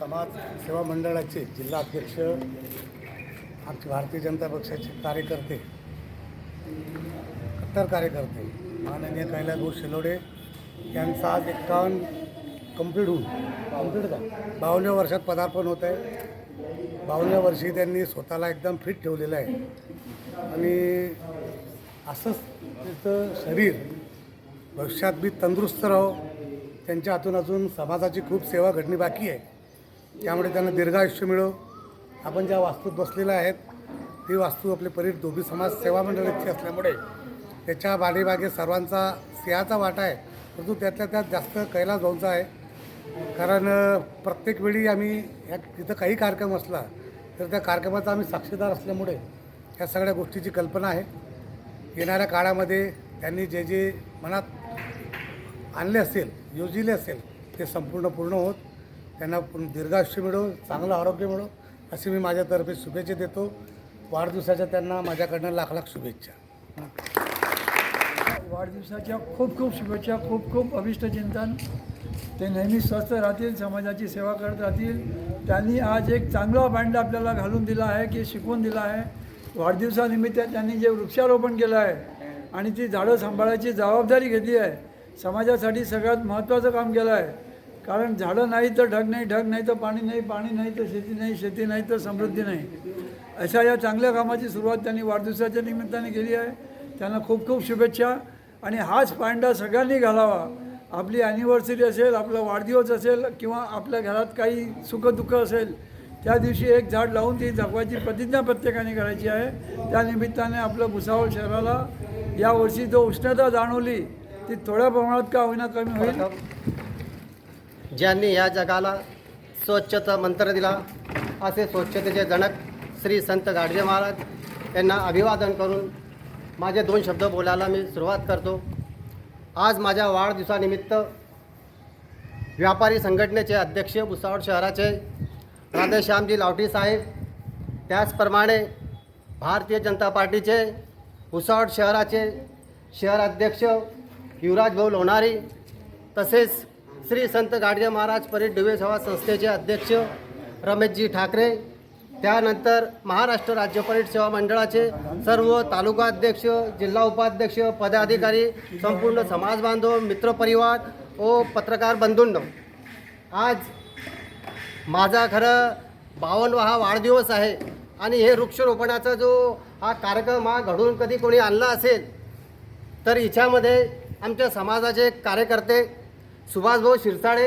समाज सेवा मंडळाचे जिल्हा अध्यक्ष आमचे भारतीय जनता पक्षाचे कार्यकर्ते कट्टर कार्यकर्ते माननीय कैलास भाऊ शिलोडे यांचा आज एक्कावन्न कंप्लीट होऊन कंप्लीट का बावन्न वर्षात पदार्पण होत आहे. बावन्न वर्षी त्यांनी स्वतःला एकदम फिट ठेवलेलं आहे. आणि असंच त्याचं शरीर भविष्यात बी तंदुरुस्त राहो. त्यांच्या हातून अजून समाजाची खूप सेवा घडणी बाकी आहे. त्यामुळे त्यांना दीर्घायुष्य मिळो. आपण ज्या वास्तूत बसलेल्या आहेत ती वास्तू आपले परीर दोबी समाज सेवा मंडळाची असल्यामुळे त्याच्या बालेबागे सर्वांचा सिंहाचा वाटा आहे. परंतु त्यातल्या त्यात जास्त कैलास भाऊंचा आहे. कारण प्रत्येक वेळी आम्ही ह्या तिथं काही कार्यक्रम असला तर त्या कार्यक्रमाचा आम्ही साक्षीदार असल्यामुळे या सगळ्या गोष्टीची कल्पना आहे. येणाऱ्या काळामध्ये त्यांनी जे जे मनात आणले असेल योजिले असेल ते संपूर्ण पूर्ण होत. त्यांना पूर्ण दीर्घायुष्य मिळो चांगलं आरोग्य मिळो अशी मी माझ्यातर्फे शुभेच्छा देतो. वाढदिवसाच्या त्यांना माझ्याकडनं लाख लाख शुभेच्छा. वाढदिवसाच्या खूप खूप शुभेच्छा खूप खूप अभिष्ट चिंतन. ते नेहमी स्वस्थ राहतील समाजाची सेवा करत राहतील. त्यांनी आज एक चांगला बँड आपल्याला घालून दिला आहे की शिकवून दिला आहे. वाढदिवसानिमित्त त्यांनी जे वृक्षारोपण केलं आहे आणि ती झाडं सांभाळायची जबाबदारी घेतली आहे समाजासाठी सगळ्यात महत्त्वाचं काम केलं आहे. कारण झाडं नाही तर ढग नाही ढग नाही तर पाणी नाही पाणी नाही तर शेती नाही शेती नाही तर समृद्धी नाही. अशा या चांगल्या कामाची सुरुवात त्यांनी वाढदिवसाच्या निमित्ताने केली आहे. त्यांना खूप खूप शुभेच्छा. आणि हाच पांडा सगळ्यांनी घालावा. आपली ॲनिव्हर्सरी असेल आपला वाढदिवस असेल किंवा आपल्या घरात काही सुखदुःख असेल त्या दिवशी एक झाड लावून ती जगवायची प्रतिज्ञा प्रत्येकाने करायची आहे. त्या निमित्ताने आपलं भुसावळ शहराला यावर्षी जो उष्णता जाणवली ती थोड्या प्रमाणात का होईना कमी होईल? ज्यांनी या जगाला स्वच्छता मंत्र दिला असे स्वच्छतेचे जनक श्री संत गाडगे महाराज यांना अभिवादन करून माझे दोन शब्द बोलायला मी सुरुवात करतो. आज माझ्या वाढदिवसानिमित्त व्यापारी संघटनेचे अध्यक्ष भुसावळ शहराचे राधेश्यामजी लावटी साहेब त्याचप्रमाणे भारतीय जनता पार्टीचे भुसावळ शहराचे शहराध्यक्ष युवराज भाऊ लोणारी तसेच श्री संत गाडगे महाराज परीट डुवे सेवा संस्थेचे अध्यक्ष रमेशजी ठाकरे त्यानंतर महाराष्ट्र राज्य परीट सेवा मंडळाचे सर्व तालुका अध्यक्ष जिल्हा उपाध्यक्ष पदाधिकारी संपूर्ण समाज बांधव मित्रपरिवार व पत्रकार बंधूंनो आज माझा खरं बावन्न हा वाढदिवस आहे आणि हे वृक्षरोपणाचा जो हा कार्यक्रम हा घडून कधी कोणी आणला असेल तर हिच्यामध्ये आमच्या समाजाचे कार्यकर्ते सुभाष भाऊ शिरसाड़े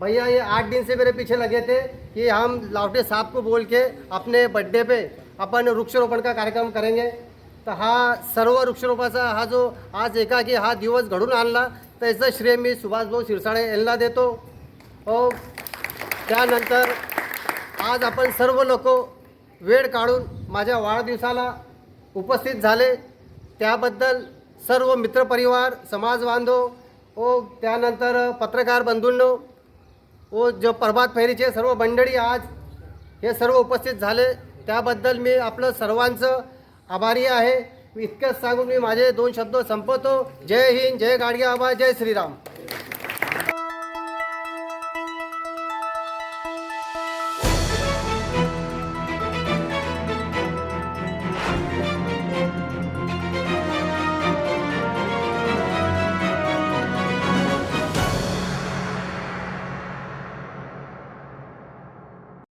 भैया ये आठ दिन से मेरे पीछे लगे थे कि हम लावटे साहब को बोल के अपने बर्थडे पे अपन वृक्षरोपण का कार्यक्रम करेंगे। तर हा सर्व वृक्षारोपाचा हा जो आज एकाकी हा दिवस घडून आणला त्याचं श्रेय मी सुभाषभाऊ शिरसाळे यांना देतो। हो त्यानंतर आज आपण सर्व लोक वेळ काढून माझ्या वाढदिवसाला उपस्थित झाले. त्याबद्दल सर्व मित्रपरिवार समाजबांधव व त्यानंतर पत्रकार बंधूंनो व जो प्रभात फेरीचे सर्व मंडळी आज हे सर्व उपस्थित झाले त्याबद्दल मी आपलं सर्वांचं आभारी आहे इतकंच सांगून मी माझे दोन शब्द संपवतो जय हिंद जय गाडगे आबा जय श्रीराम